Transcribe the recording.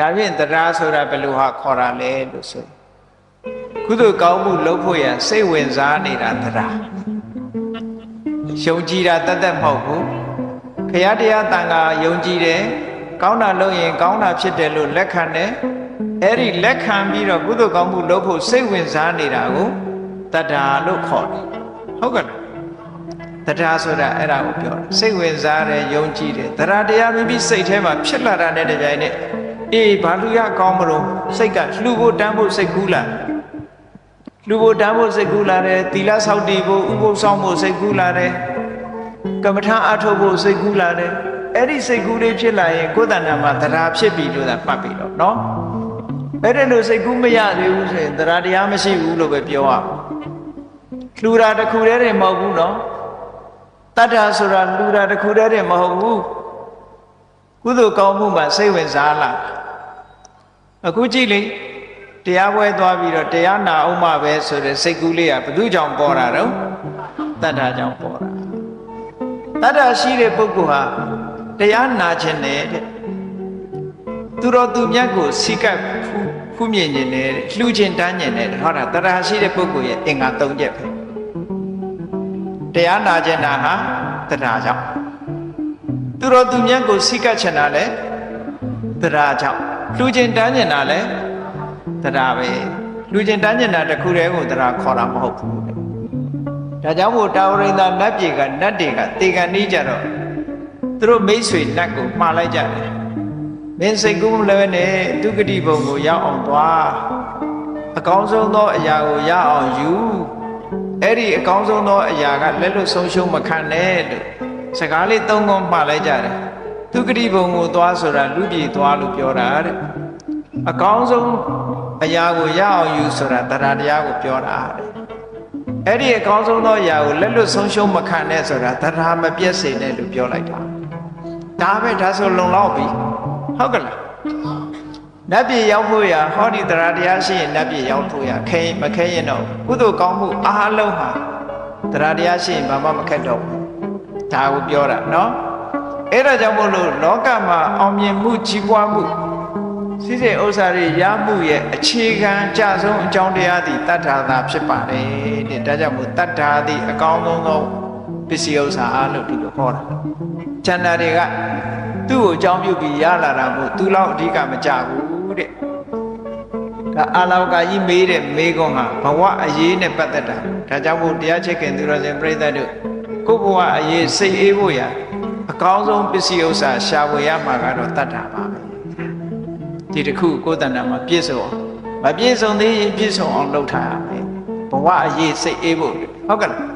ဒါဖြင့်တရားဆိုတာဘယ်လိုဟာခေါ်တာလဲလို့ဆိုရင်ကုသိုလ်ကောင်းမှုလုပ်ဖို့ရန်စိတ်ဝင်စားနေတာတရားယုံကြည်တာတတ်တတ်မဟုတ်ဘူးခရတရားတန်ခါယုံကြည်တယ်ကောင်းတာလုပ်ရင်ကောင်းတာဖြစ်တယ်လို့လက်ခံတယ်အဲ့ဒီလက်ခံပြီးတော့ကုသိုလ်ကောင်းမှုလုပ်ဖို့စိတ်ဝင်စားနေတာကိုတတ္တာလို့ခေါ်တယ်ဟုတ်ကဲ့လားတရားဆိုတာအဲ့ဒါကိုပြောတာစိတ်ဝင်စားတယ်ယုံကြည်တယ်တရားတရားမိမိစိတ်ထဲမှာဖြစ်လာတာနဲ့တပြိုင်နက် အေးဘာလို့ရကောင်းမလို့စိတ်ကလှူဖို့တန်းဖို့စိတ်ကူးလာလှူဖို့တန်းဖို့စိတ်ကူးလာတယ်သီလဆောက်တည်ဖို့ဥပုသ်ဆောင်ဖို့စိတ်ကူးလာတယ်ကမ္မထာအထုတ်ဖို့စိတ်ကူးလာတယ်အဲ့ဒီစိတ်ကူးလေးဖြစ်လာရင်ကိုယ်တဏ္ဍာမှာတရားဖြစ်ပြီလို့သာမှတ်ပြီတော့နော်အဲ့ဒါလို့စိတ်ကူးမရသေးဘူးဆိုရင်တရားတရားမရှိဘူးလို့ပဲပြောရအောင်လှူတာတစ်ခုတည်းတည်းမဟုတ်ဘူးနော်တတ္တာဆိုတာလှူတာတစ်ခုတည်းတည်းမဟုတ်ဘူးကုသိုလ်ကောင်းမှုမှာစိတ်ဝင်စားလာ အခုကြည့်လေတရားပွဲသွားပြီးတော့တရားနာအောင်မှပဲဆိုတဲ့စိတ်ကူးလေးကဘယ်သူကြောင့်ပေါ်တာတော့တတ္တာကြောင့်ပေါ်တာတတ္တာရှိတဲ့ပုဂ္ဂိုလ်ဟာတရားနာခြင်းနဲ့တဲ့သူတော်သူမြတ်ကိုစိကပ်ဖူးမြင်ခြင်းနဲ့လှူခြင်းတန်းခြင်းနဲ့ဟောတာတတ္တာရှိတဲ့ပုဂ္ဂိုလ်ရဲ့အင်္ဂါ၃ချက်ပဲတရားနာခြင်းတာဟာတတ္တာကြောင့်သူတော်သူမြတ်ကိုစိကပ်ချင်တာလဲတတ္တာကြောင့် လှူခြင်းတန်းခြင်းတာလဲတတ္တာပဲလှူခြင်းတန်းခြင်းတာတစ်ခုတည်းကိုတတ္တာခေါ်တာမဟုတ်ဘူးတဲ့ဒါကြောင့်မို့တာဝရိန္ဒနတ်ပြည်ကနတ်တွေကတေကန်နေကြတော့သူတို့မိတ်ဆွေနတ်ကိုမှားလိုက်ကြတယ်မင်းစိတ်ကူးမလဲနဲ့ဒုက္ကတိဘုံကိုရောက်အောင်သွားအကောင်းဆုံးသောအရာကိုရအောင်ယူအဲ့ဒီအကောင်းဆုံးသောအရာကလက်လွတ်ဆုံးရှုံးမခံနဲ့လို့စကားလေးသုံးခုမှားလိုက်ကြတယ် ဒုက္ခတိဘုံကိုသွားဆိုတာလူပြည်သွားလို့ပြောတာတဲ့အကောင်းဆုံးအရာကိုရအောင်ယူဆိုတာတရားတရားကိုပြောတာတဲ့အဲ့ဒီအကောင်းဆုံးသောအရာကိုလက်လွတ်ဆုံးရှုံးမခံနဲ့ဆိုတာတရားမပြည့်စင်နဲ့လို့ပြောလိုက်တာဒါပဲဒါဆိုလုံလောက်ပြီဟုတ်ကလားနတ်ပြည်ရောက်ဖို့ရဟောဒီတရားတရားရှိရင်နတ်ပြည်ရောက်ဖို့ရခဲမခဲရင်တော့ကုသိုလ်ကောင်းမှုအားလုံးဟာတရားတရားရှိရင်ဘာမှမခက်တော့ဘူးဒါကိုပြောတာနော် အဲ့ဒါကြောင့်မို့လို့လောကမှာအောင်မြင်မှုကြီးပွားမှုစိစိဥစ္စာတွေရမှုရဲ့အခြေခံအကျဆုံးအကြောင်းတရားသည်တတ္ထာသာဖြစ်ပါတယ်တဲ့ဒါကြောင့်မို့တတ္ထာသည်အကောင်းဆုံးသောပစ္စည်းဥစ္စာလို့ဒီလိုခေါ်တာကျန်တာတွေကသူ့ကိုအကြောင်းပြုပြီးရလာတာမို့သူလောက်အဓိကမကြဘူးတဲ့ဒါအာလောကကြီးမေးတဲ့မေးခွန်းဟာဘဝအရေးနဲ့ပတ်သက်တာဒါကြောင့်မို့တရားချစ်ခင်သူတော်စင်ပြိဿတ်တို့ကိုယ့်ဘဝအရေးစိတ်အေးဖို့ရအ ကောင်းဆုံးပစ္စည်းဥစ္စာရှာဖွေရမှာကတော့တတ်တာပါပဲဒီတစ်ခုကိုယ်တဏ္ဍာမှာပြည့်စုံအောင်မပြည့်စုံသေးရင်ပြည့်စုံအောင်လုပ်ထားရမယ်ဘဝအရေးစိတ်အေးဖို့ဟုတ်ကဲ့လား